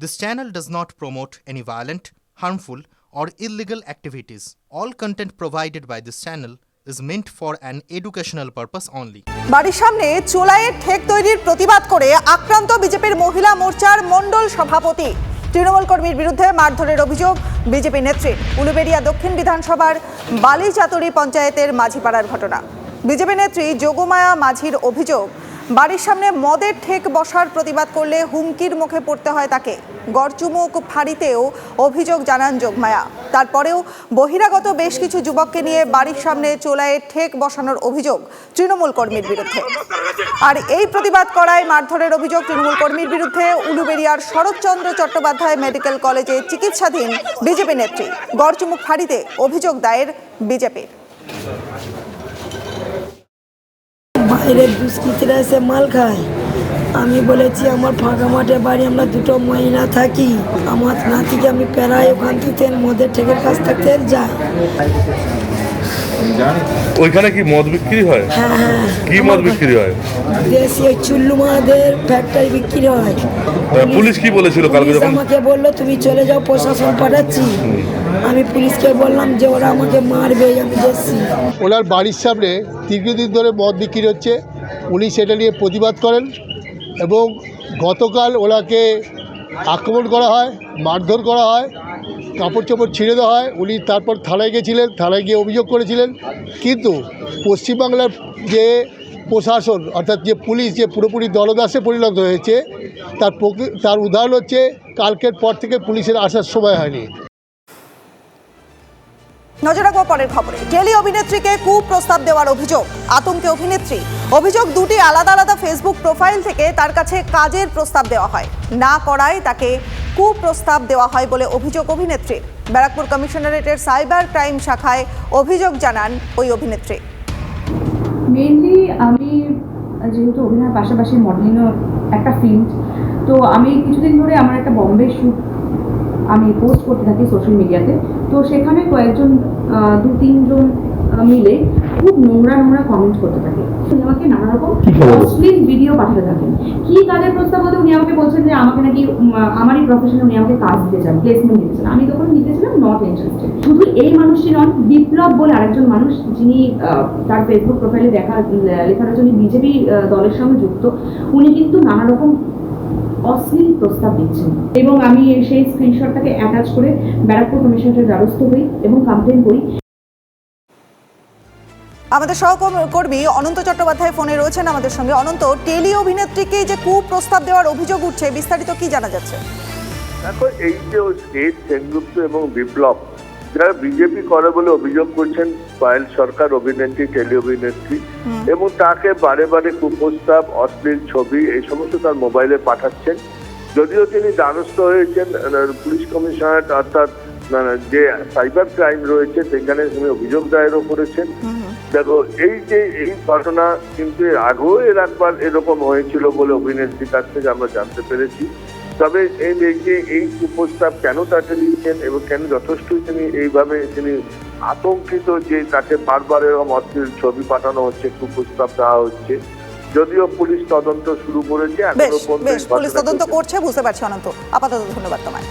This channel does not promote any violent, harmful, or illegal activities. All content provided by this channel is meant for an educational purpose only. বাড়ির সামনে চোলাইয়ের ঠেক তৈরির প্রতিবাদ করে আক্রান্ত বিজেপির মহিলা মোর্চার মণ্ডল সভাপতি তৃণমূল কর্মীর বিরুদ্ধে মারধরের অভিযোগ বিজেপি নেত্রী উলুবেড়িয়া দক্ষিণ বিধানসভার বালিচাতুরি পঞ্চায়েতের মাঝিপাড়ার ঘটনা বিজেপি নেত্রী যোগমায়া মাঝির অভিযোগ বাড়ির সামনে মদের ঠেক বসার প্রতিবাদ করলে হুমকির মুখে পড়তে হয় তাকে। গড়চুমুক ফাঁড়িতেও অভিযোগ জানান যোগমায়া। তারপরেও বহিরাগত বেশ কিছু যুবককে নিয়ে বাড়ির সামনে চোলায় ঠেক বসানোর অভিযোগ তৃণমূল কর্মীর বিরুদ্ধে। আর এই প্রতিবাদ করায় মারধরের অভিযোগ তৃণমূল কর্মীর বিরুদ্ধে উলুবেড়িয়ার শরৎচন্দ্র চট্টোপাধ্যায় মেডিকেল কলেজে চিকিৎসাধীন বিজেপি নেত্রী। গড়চুমুক ফাঁড়িতে অভিযোগ দায়ের বিজেপির। বাইরের দুষ্কৃতীরা এসে মাল খায়। আমি বলেছি আমার ফাঁকা মাঠে বাড়ি আমরা দুটো মহিলা থাকি। আমার নাতিকে আমি প্রায় ওখান থেকে মদের ঠেকের কাছ থাকতে যাই ওইখানে কি মদ বিক্রি হয়? হ্যাঁ হ্যাঁ। কি মদ বিক্রি হয়? দেশি চুল্লু মাদের ফ্যাক্টরি বিক্রি হয়। পুলিশ কি বলেছিল কালকে যখন? আমাকে বলল তুমি চলে যাও প্রশাসন পাঠাচ্ছি। আমি পুলিশকে বললাম যে ওরা আমাকে মারবে আমি যাচ্ছি ওনার বাড়ির সামনে দীর্ঘদিন ধরে মদ বিক্রি হচ্ছে। উনি সেটা নিয়ে প্রতিবাদ করেন এবং গতকাল ওনাকে আক্রমণ করা হয়, মারধর করা হয় কাপড় চোপড় ছিঁড়ে দেওয়া হয়। উনি তারপর থানায় গেছিলেন, থানায় গিয়ে অভিযোগ করেছিলেন। কিন্তু পশ্চিমবাংলার যে প্রশাসন, অর্থাৎ যে পুলিশ, যে পুরোপুরি দলদাসে পরিণত হয়েছে, তার তার উদাহরণ হচ্ছে, কালকের পর থেকে পুলিশের আসার সময় হয়নি। নজর রাখব পরের খবরে। টেলি অভিনেত্রীকে কুপ্রস্তাব দেওয়ার অভিযোগ, আতঙ্কে অভিনেত্রী। অভিযোগ দুটি আলাদা আলাদা ফেসবুক প্রোফাইল থেকে তার কাছে কাজের প্রস্তাব দেওয়া হয়। না করায় তাকে কুপ্রস্তাব দেওয়া হয় বলে অভিযোগ অভিনেত্রীর ব্যারাকপুর কমিশনারেটের সাইবার ক্রাইম শাখায় অভিযোগ জানান ওই অভিনেত্রী। মেনলি আমি যেহেতু অভিনয়ের পাশাপাশি মডেলিংও একটা ফিল্ড তো আমি কিছুদিন ধরে আমার একটা বম্বে শ্যুট আমি পোস্ট করতে থাকি সোশ্যাল মিডিয়াতে তো। সেখানে কয়েকজন দু তিনজন মিলে খুব নোংরা নোংরা কমেন্ট করতে থাকে। উনি আমাকে নানা রকম অশ্লীল ভিডিও পাঠাতে থাকেন। কি কাজের প্রস্তাব বলতে উনি আমাকে বলছেন যে আমাকে নাকি আমারই প্রফেশনে উনি আমাকে কাজ দিতে চান প্লেসমেন্ট দিতে চান। আমি তখন লিখেছিলাম নট ইন্টারেস্টেড শুধু এই মানুষটি নন বিপ্লব বলে আরেকজন মানুষ যিনি তার ফেসবুক প্রোফাইলে দেখা লেখা রয়েছে উনি বিজেপি দলের সঙ্গে যুক্ত উনি কিন্তু নানা রকম অশ্লীল প্রস্তাব দিচ্ছেন। এবং আমি সেই স্ক্রিনশটটাকে অ্যাটাচ করে ব্যারাকপুর কমিশনের দ্বারস্থ হই এবং কমপ্লেন করি। আমাদের সহকর্মী অনন্ত চট্টোপাধ্যায় ফোনে রয়েছেন আমাদের সঙ্গে। অনন্ত টেলি অভিনেত্রীকে যে কুপ্রস্তাব দেওয়ার অভিযোগ উঠছে বিস্তারিত কি জানা যাচ্ছে? দেখো এই যে স্টেট সেনগুপ্ত এবং বিপ্লব যারা বিজেপি করে বলে অভিযোগ করছেন পায়েল সরকার অভিনেত্রী টেলি অভিনেত্রী এবং তাকে বারে বারে কুপ্রস্তাব অশ্লীল ছবি এই সমস্ত তার মোবাইলে পাঠাচ্ছেন। যদিও তিনি দ্বারস্থ হয়েছেন পুলিশ কমিশনারেট অর্থাৎ যে সাইবার ক্রাইম রয়েছে সেখানে তিনি অভিযোগ দায়েরও করেছেন। দেখো এই যে এই ঘটনা কিন্তু আগেও এর একবার এরকম হয়েছিল বলে অভিনেত্রীর কাছ থেকে আমরা জানতে পেরেছি। তবে এই যে এই কুপ্রস্তাব কেন তাকে নিয়েছেন এবং কেন যথেষ্ট তিনি এইভাবে তিনি আতঙ্কিত যে তাকে বারবার এরকম অশ্লীল ছবি পাঠানো হচ্ছে কুপ্রস্তাব দেওয়া হচ্ছে? যদিও পুলিশ তদন্ত শুরু করেছে পুলিশ তদন্ত করছে বুঝতে পারছি অনন্ত। আপাতত ধন্যবাদ তোমায়।